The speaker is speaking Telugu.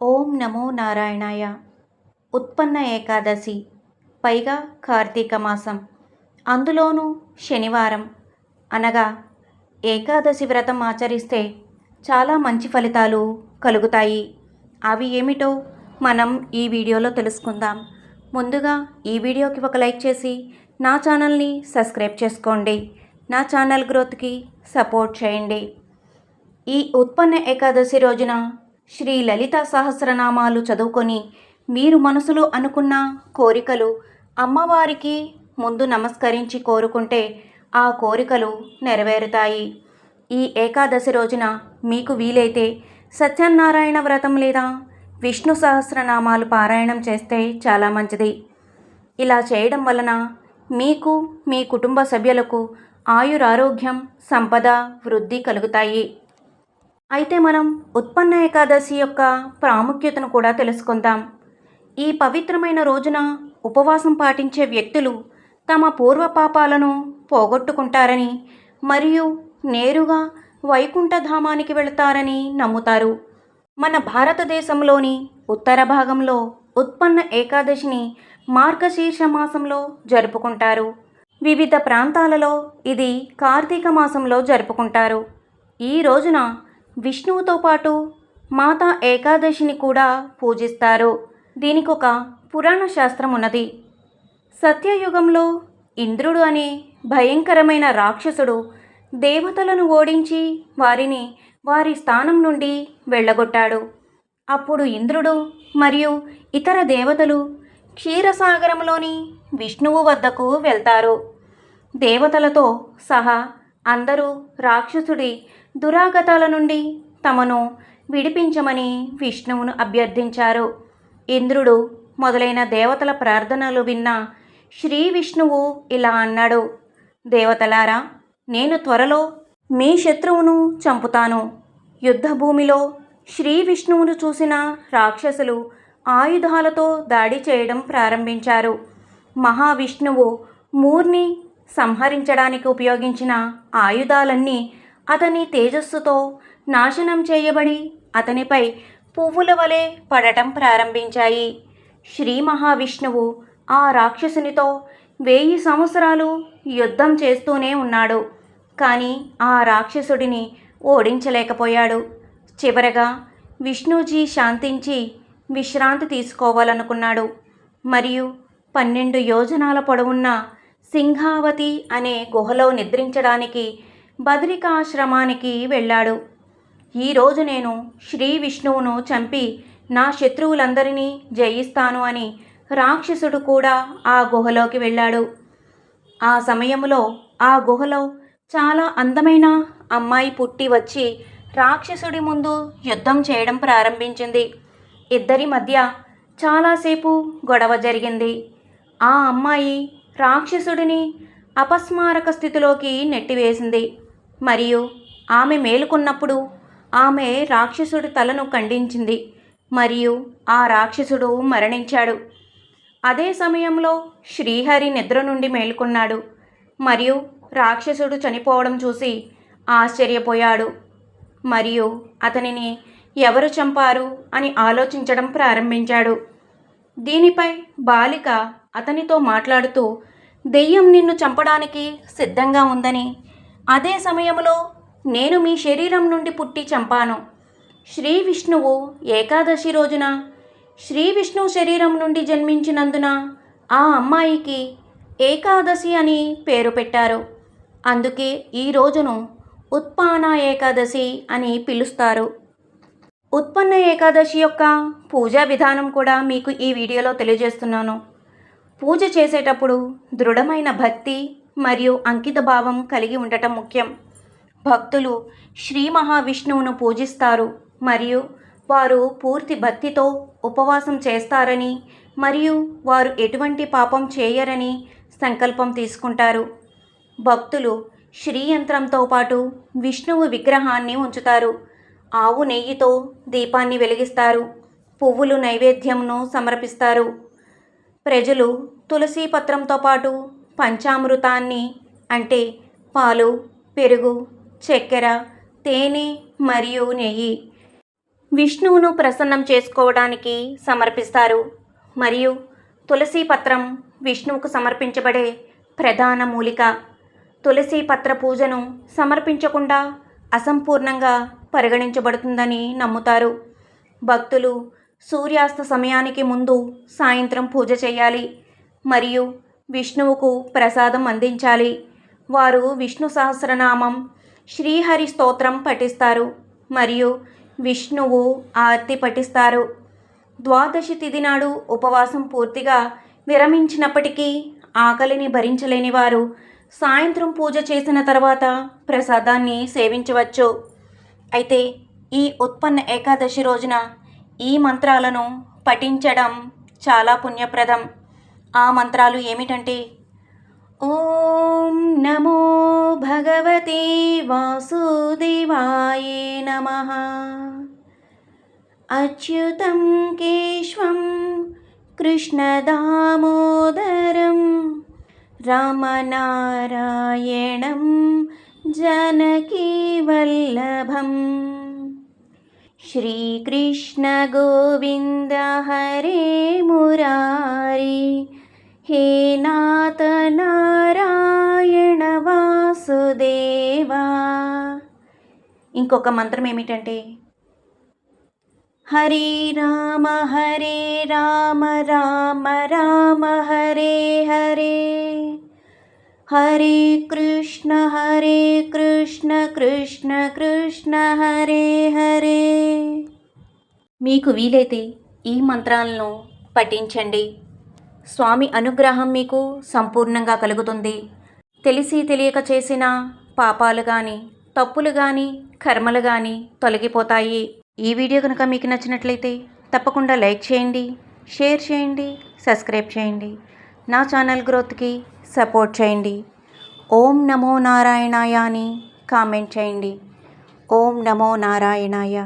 ఓం నమో నారాయణాయ. ఉత్పన్న ఏకాదశి పైగా కార్తీక మాసం. అందులోనూ శనివారం. అనగా ఏకాదశి వ్రతం ఆచరిస్తే చాలా మంచి ఫలితాలు కలుగుతాయి. అవి ఏమిటో మనం ఈ వీడియోలో తెలుసుకుందాం. ముందుగా ఈ వీడియోకి ఒక లైక్ చేసి నా ఛానల్ని సబ్స్క్రైబ్ చేసుకోండి. నా ఛానల్ గ్రోత్కి సపోర్ట్ చేయండి. ఈ ఉత్పన్న ఏకాదశి రోజున శ్రీ లలిత సహస్రనామాలు చదువుకొని మీరు మనసులో అనుకున్న కోరికలు అమ్మవారికి ముందు నమస్కరించి కోరుకుంటే ఆ కోరికలు నెరవేరుతాయి. ఈ ఏకాదశి రోజున మీకు వీలైతే సత్యనారాయణ వ్రతం లేదా విష్ణు సహస్రనామాలు పారాయణం చేస్తే చాలా మంచిది. ఇలా చేయడం వలన మీకు మీ కుటుంబ సభ్యులకు ఆయురారోగ్యం సంపద వృద్ధి కలుగుతాయి. అయితే మనం ఉత్పన్న ఏకాదశి యొక్క ప్రాముఖ్యతను కూడా తెలుసుకుందాం. ఈ పవిత్రమైన రోజున ఉపవాసం పాటించే వ్యక్తులు తమ పూర్వ పాపాలను పోగొట్టుకుంటారని మరియు నేరుగా వైకుంఠధామానికి వెళతారని నమ్ముతారు. మన భారతదేశంలోని ఉత్తర భాగంలో ఉత్పన్న ఏకాదశిని మార్గశీర్ష మాసంలో జరుపుకుంటారు. వివిధ ప్రాంతాలలో ఇది కార్తీక మాసంలో జరుపుకుంటారు. ఈ రోజున విష్ణువుతో పాటు మాతా ఏకాదశిని కూడా పూజిస్తారు. దీనికి ఒక పురాణ శాస్త్రం ఉన్నది సత్యయుగంలో ఇంద్రుడు అనే భయంకరమైన రాక్షసుడు దేవతలను ఓడించి వారిని వారి స్థానం నుండి వెళ్ళగొట్టాడు. అప్పుడు ఇంద్రుడు మరియు ఇతర దేవతలు క్షీరసాగరంలోని విష్ణువు వద్దకు వెళ్తారు. దేవతలతో సహా అందరూ రాక్షసుడి దురాగతాల నుండి తమను విడిపించమని విష్ణువును అభ్యర్థించారు. ఇంద్రుడు మొదలైన దేవతల ప్రార్థనలు విన్న శ్రీ విష్ణువు ఇలా అన్నాడు దేవతలారా నేను త్వరలో మీ శత్రువును చంపుతాను. యుద్ధభూమిలో శ్రీ విష్ణువును చూసిన రాక్షసులు ఆయుధాలతో దాడి చేయడం ప్రారంభించారు. మహావిష్ణువు మూర్ని సంహరించడానికి ఉపయోగించిన ఆయుధాలన్నీ అతని తేజస్సుతో నాశనం చేయబడి అతనిపై పువ్వుల వలె పడటం ప్రారంభించాయి. శ్రీ మహావిష్ణువు ఆ రాక్షసునితో వెయ్యి సంవత్సరాలు యుద్ధం చేస్తూనే ఉన్నాడు. కానీ ఆ రాక్షసుడిని ఓడించలేకపోయాడు. చివరగా విష్ణుజీ శాంతించి విశ్రాంతి తీసుకోవాలనుకున్నాడు. మరియు పన్నెండు యోజనాల పొడవున్న సింహావతి అనే గుహలో నిద్రించడానికి బదరికాశ్రమానికి వెళ్ళాడు. ఈరోజు నేను శ్రీ విష్ణువును చంపి నా శత్రువులందరినీ జయిస్తాను అని రాక్షసుడు కూడా ఆ గుహలోకి వెళ్ళాడు. ఆ సమయంలో ఆ గుహలో చాలా అందమైన అమ్మాయి పుట్టి వచ్చి రాక్షసుడి ముందు యుద్ధం చేయడం ప్రారంభించింది. ఇద్దరి మధ్య చాలాసేపు గొడవ జరిగింది. ఆ అమ్మాయి రాక్షసుడిని అపస్మారక స్థితిలోకి నెట్టివేసింది. మరియు ఆమె మేలుకున్నప్పుడు ఆమె రాక్షసుడి తలను ఖండించింది మరియు ఆ రాక్షసుడు మరణించాడు. అదే సమయంలో శ్రీహరి నిద్ర నుండి మేలుకున్నాడు మరియు రాక్షసుడు చనిపోవడం చూసి ఆశ్చర్యపోయాడు. మరియు అతనిని ఎవరు చంపారు అని ఆలోచించడం ప్రారంభించాడు. దీనిపై బాలిక అతనితో మాట్లాడుతూ దెయ్యం నిన్ను చంపడానికి సిద్ధంగా ఉందని అదే సమయంలో నేను మీ శరీరం నుండి పుట్టి చంపాను. శ్రీ విష్ణువు ఏకాదశి రోజున శ్రీ విష్ణువు శరీరం నుండి జన్మించినందున ఆ అమ్మాయికి ఏకాదశి అని పేరు పెట్టారు. అందుకే ఈ రోజును ఉత్పాన ఏకాదశి అని పిలుస్తారు. ఉత్పన్న ఏకాదశి యొక్క పూజా విధానం కూడా మీకు ఈ వీడియోలో తెలియజేస్తున్నాను. పూజ చేసేటప్పుడు దృఢమైన భక్తి మరియు అంకిత భావం కలిగి ఉండటం ముఖ్యం. భక్తులు శ్రీ మహావిష్ణువును పూజిస్తారు మరియు వారు పూర్తి భక్తితో ఉపవాసం చేస్తారని మరియు వారు ఎటువంటి పాపం చేయరని సంకల్పం తీసుకుంటారు. భక్తులు శ్రీయంత్రంతో పాటు విష్ణువు విగ్రహాన్ని ఉంచుతారు. ఆవు నెయ్యితో దీపాన్ని వెలిగిస్తారు. పువ్వులు నైవేద్యంను సమర్పిస్తారు. ప్రజలు తులసి పత్రంతో పాటు పంచామృతాన్ని అంటే పాలు పెరుగు చక్కెర తేనె మరియు నెయ్యి విష్ణువును ప్రసన్నం చేసుకోవడానికి సమర్పిస్తారు. మరియు తులసి పత్రం విష్ణువుకు సమర్పించబడే ప్రధాన మూలిక. తులసి పత్ర పూజను సమర్పించకుండా అసంపూర్ణంగా పరిగణించబడుతుందని నమ్ముతారు. భక్తులు సూర్యాస్త సమయానికి ముందు సాయంత్రం పూజ చేయాలి. మరియు విష్ణువుకు ప్రసాదం అందించాలి. వారు విష్ణు సహస్రనామం శ్రీహరి స్తోత్రం పఠిస్తారు. మరియు విష్ణువు ఆర్తి పఠిస్తారు. ద్వాదశి తిథి నాడు ఉపవాసం పూర్తిగా విరమించినప్పటికీ ఆకలిని భరించలేని వారు సాయంత్రం పూజ చేసిన తర్వాత ప్రసాదాన్ని సేవించవచ్చు. అయితే ఈ ఉత్పన్న ఏకాదశి రోజున ఈ మంత్రాలను పఠించడం చాలా పుణ్యప్రదం. ఆ మంత్రాలు ఏమిటంటే? ఓం నమో భగవతే వాసుదేవాయ నమ. అచ్యుతం కేశవం కృష్ణదామోదరం రామనారాయణం జనకీవల్లభం శ్రీకృష్ణ గోవింద హరే మురారి హే నాథ నారాయణ వాసుదేవా. ఇంకొక మంత్రం ఏమిటంటే హరే రామ హరే రామ రామ రామ హరే హరే. హరే కృష్ణ హరే కృష్ణ కృష్ణ కృష్ణ హరే హరే. మీకు వీలైతే ఈ మంత్రాలను పఠించండి. స్వామి అనుగ్రహం మీకు సంపూర్ణంగా కలుగుతుంది. తెలిసి తెలియక చేసిన పాపాలు కానీ తప్పులు కానీ కర్మలు కానీ తొలగిపోతాయి. ఈ వీడియో కనుక మీకు నచ్చినట్లయితే తప్పకుండా లైక్ చేయండి షేర్ చేయండి సబ్స్క్రైబ్ చేయండి. నా ఛానల్ గ్రోత్కి సపోర్ట్ చేయండి. ఓం నమో నారాయణాయ అని కామెంట్ చేయండి. ఓం నమో నారాయణాయ.